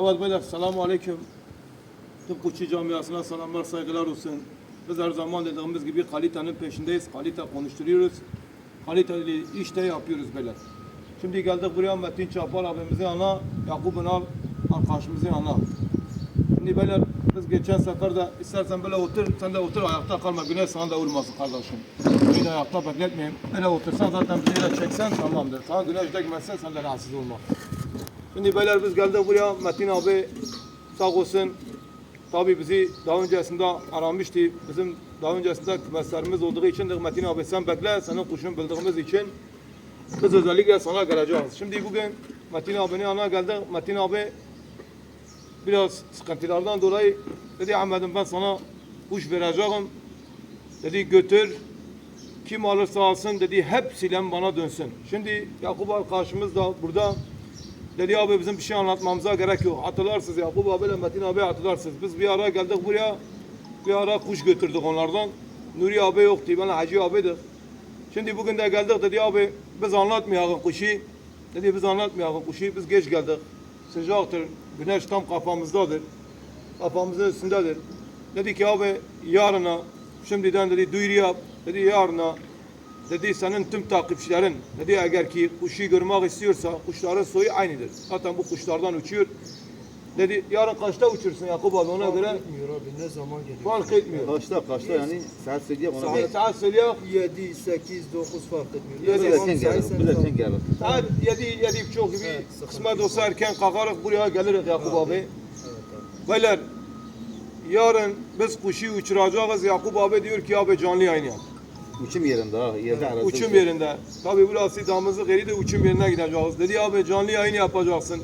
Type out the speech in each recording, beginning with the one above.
Evet beyler selamun aleyküm. Tüm Kuşçu camiasına selamlar saygılar olsun. Biz her zaman dediğimiz gibi kalitenin peşindeyiz. Kalite konuşturuyoruz. Kaliteli iş de yapıyoruz beyler. Şimdi geldik buraya Metin Çapar abimizin ana, Yakup Ünal arkadaşımızın ana. Şimdi beyler biz geçen sefer de istersen böyle otur, sen de otur ayakta kalma. Güneş sana da vurmasın kardeşim. Beni ayakta bekletmeyeyim. Böyle otursan zaten bir yere çeksen tamamdır. Sana güneş değmezse sen de rahatsız olma. Şimdi beyler biz geldik buraya Metin abi sağ olsun. Tabi bizi daha öncesinde aramıştı. Bizim daha öncesinde kümeslerimiz olduğu için de Metin abi sen bekle. Senin kuşun bildiğimiz için biz özellikle sana geleceğiz. Şimdi bugün Metin abinin yanına geldik. Metin abi biraz sıkıntılardan dolayı dedi Ahmet'im ben sana kuş vereceğim. Dedi götür. Kim alırsa alsın dedi hepsiyle bana dönsün. Şimdi Yakup arkadaşımız da burada dedi abi bizim bir şey anlatmamıza gerek yok. Hatırlarsınız Yakup abi ile Metin abi hatırlarsınız. Biz bir ara geldik buraya bir ara kuş götürdük onlardan. Nuri abi yoktu. Ben Hacı abiydik. Şimdi bugün de geldik dedi abi biz anlatmayalım kuşu. Dedi biz anlatmayalım kuşu. Biz geç geldik. Sıcaktır. Güneş tam kafamızdadır. Kafamızın üstündedir. Dedi ki abi yarına şimdiden dedi duyuru yap. Dedi yarına dedi senin tüm takipçilerin dedi eğer ki kuşu görmek istiyorsa kuşların soyu aynıdır. Zaten bu kuşlardan uçuyor. Dedi yarın kaçta uçursun Yakup abi ona göre Etmiyor abi ne zaman geliyor? fark etmiyor. Kaçta kaçta yani saat söyleyeyim ona göre. saat söylüyor. 7, 8, 9 fark etmiyor. Ne zaman gelir, saysan bilirsen tamam. gelir. Saat 7 7 çok gibi Evet, kısmet olsa erken kalkarız buraya geliriz Yakup abi. Evet abi. Beyler yarın biz kuşu uçuracağız. Yakup abi diyor ki abi canlı yayın yap. Uçum yerinde ha. Yerde arası. Uçum yerinde. Tabi burası damızlık yeri de uçum yerine gideceğiz. Dedi abi canlı yayın yapacaksın.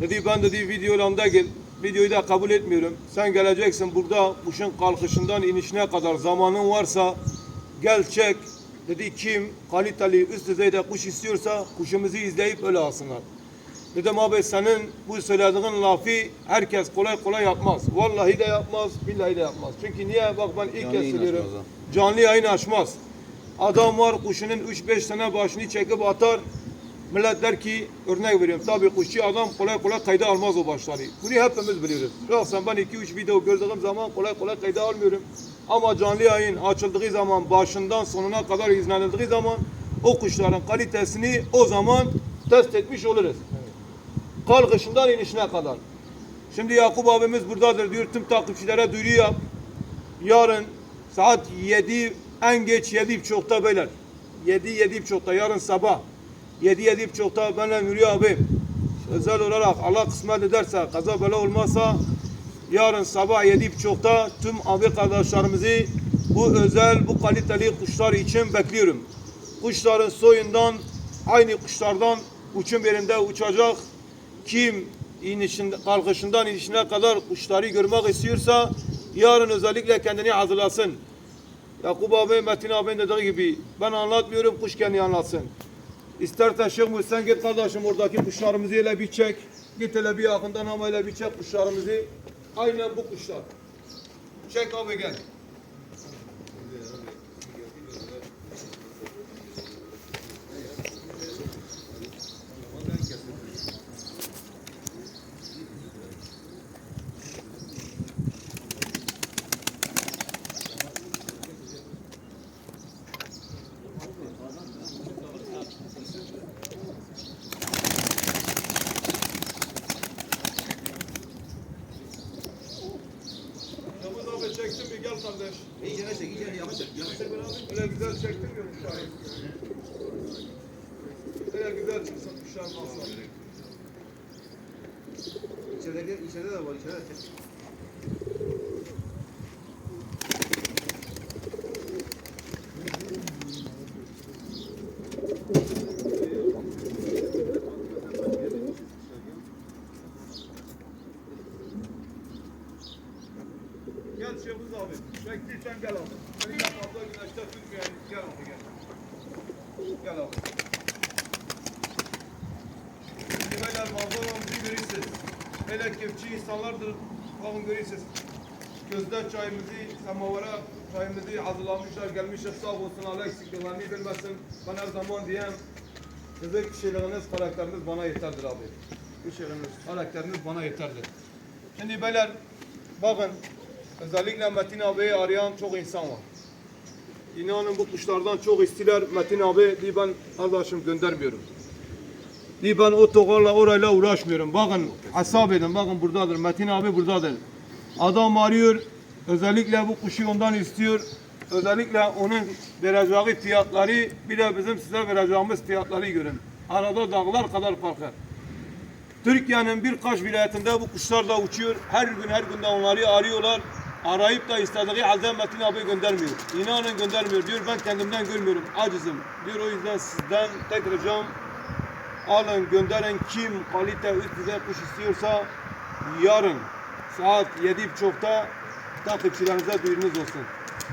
Dedi ben dedi videolarında gel. Videoyu da kabul etmiyorum. Sen geleceksin burada kuşun kalkışından inişine kadar zamanın varsa gel çek. Dedi kim kaliteli üst düzeyde kuş istiyorsa kuşumuzu izleyip öyle alsınlar. Dedim abi senin bu söylediğin lafı herkes kolay kolay yapmaz. Vallahi de yapmaz, billahi de yapmaz. Çünkü niye? Bak ben ilk Canlı kez söylüyorum. Canlı yayın açmaz. Adam var kuşunun 3-5 tane başını çekip atar. Millet der ki örnek veriyorum. Tabii kuşçu adam kolay kolay kayda almaz o başları. Bunu hepimiz biliyoruz. Şahsen ben 2-3 video gördüğüm zaman kolay kolay kayda almıyorum. Ama canlı yayın açıldığı zaman başından sonuna kadar izlenildiği zaman o kuşların kalitesini o zaman test etmiş oluruz. Kalkışından inişine kadar. Şimdi Yakup abimiz buradadır diyor tüm takipçilere duyuru yap. Yarın saat 7 en geç 7 buçukta beyler. 7 7 buçukta yarın sabah 7 7 buçukta benle Nuri abi özel olarak Allah kısmet ederse kaza bela olmazsa yarın sabah 7 buçukta tüm abi kardeşlerimizi bu özel bu kaliteli kuşlar için bekliyorum. Kuşların soyundan aynı kuşlardan uçum yerinde uçacak kim inişinde, kalkışından inişine kadar kuşları görmek istiyorsa yarın özellikle kendini hazırlasın. Yakup abi, Metin abinin dediği gibi ben anlatmıyorum, kuş kendi anlatsın. İstersen Şeyh Muhsin git kardeşim oradaki kuşlarımızı hele bir çek. Git hele bir yakından ama hele bir çek kuşlarımızı. Aynen bu kuşlar. Çek abi gel. Çektin mi? Gel kardeş. İyice ne çek, iyice yavaş çek. Yavaş çek abi. Öyle güzel çektin mi kuşları? Öyle güzel çıksın kuşlar masal. İçeride, içeride de var, içeride de çek. Gel Şevuz abi. Bekliysen gel abi. Seni de fazla güneşte tutmayalım. Gel abi gel. Gel abi. Şimdi beyler manzaramızı görürsünüz. Hele kepçi insanlardır. Bakın görürsünüz. Gözde çayımızı, samavara çayımızı hazırlamışlar, gelmişler sağ olsun Allah eksikliklerini vermesin. Ben her zaman diyem, sizin kişiliğiniz, karakteriniz bana yeterdir abi. Bu şeyleriniz, karakteriniz bana yeterli. Şimdi beyler bakın özellikle Metin abiyi arayan çok insan var. İnanın bu kuşlardan çok istiler. Metin abi diye ben kardeşim göndermiyorum. Diye ben o tokarla orayla uğraşmıyorum. Bakın hesap edin. Bakın buradadır. Metin abi buradadır. Adam arıyor. Özellikle bu kuşu ondan istiyor. Özellikle onun vereceği fiyatları bir de bizim size vereceğimiz fiyatları görün. Arada dağlar kadar fark var. Türkiye'nin birkaç vilayetinde bu kuşlar da uçuyor. Her gün her gün de onları arıyorlar. Arayıp da istediği halde Metin abi göndermiyor. İnanın göndermiyor diyor. Ben kendimden görmüyorum. Acizim. Diyor o yüzden sizden tek ricam alın gönderin kim kalite üst düzey kuş istiyorsa yarın saat yedi buçukta takipçilerinize duyurunuz olsun.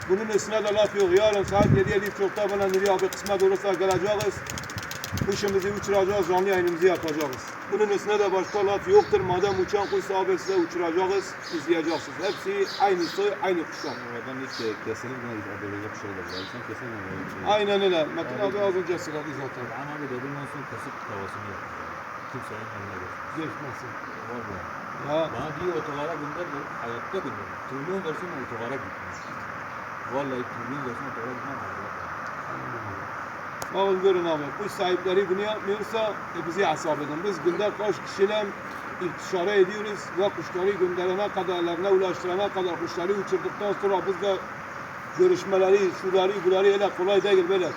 Bunun üstüne de laf yok. Yarın saat yedi yedi buçukta bana Nuri abi kısmet olursa geleceğiz. Kuşumuzu uçuracağız, canlı yayınımızı yapacağız. Bunun üstüne de başka laf yoktur. Madem uçan kuş sahibi size uçuracağız, izleyeceksiniz. Hepsi aynı soy, aynı kuşlar. Oradan hiç kesinlikle buna böyle bir şey. Yani sen kesinlikle böyle bir şey. Aynen öyle. Metin abi az önce sıradı zaten. Ama bir dedim olsun kasıp havasını yok. Kimsenin eline geçmez. Geçmesin. Vallahi. Ya Bana diyor otolara gönder de hayatta gönder. Trilyon versin otolara gitmez. Vallahi trilyon versin otolara gitmez. Bakın görün abi. Kuş sahipleri bunu yapmıyorsa e, bizi hesap edin. Biz günde kaç kişiyle istişare ediyoruz ve kuşları gönderene kadar, ellerine ulaştırana kadar kuşları uçurduktan sonra biz de görüşmeleri, şuları, buları öyle kolay değil böyle.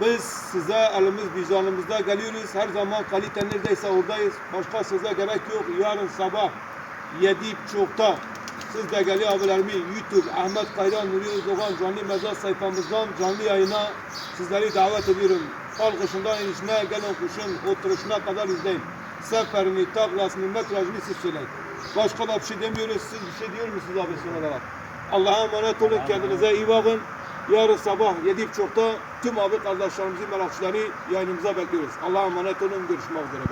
Biz size elimiz vicdanımızda geliyoruz. Her zaman kalite neredeyse oradayız. Başka size gerek yok. Yarın sabah yedi buçukta siz de geliyor abilerimi YouTube Ahmet Kayran Nuri Özdoğan canlı mezar sayfamızdan canlı yayına sizleri davet ediyorum. Al kuşundan inişine gelen kuşun oturuşuna kadar izleyin. Seferini, taklasını, metrajını siz söyleyin. Başka da bir şey demiyoruz. Siz bir şey diyor musunuz abi son olarak? Allah'a emanet olun. Kendinize iyi bakın. Yarın sabah 7.30'da tüm abi kardeşlerimizi, merakçıları yayınımıza bekliyoruz. Allah'a emanet olun. Görüşmek üzere.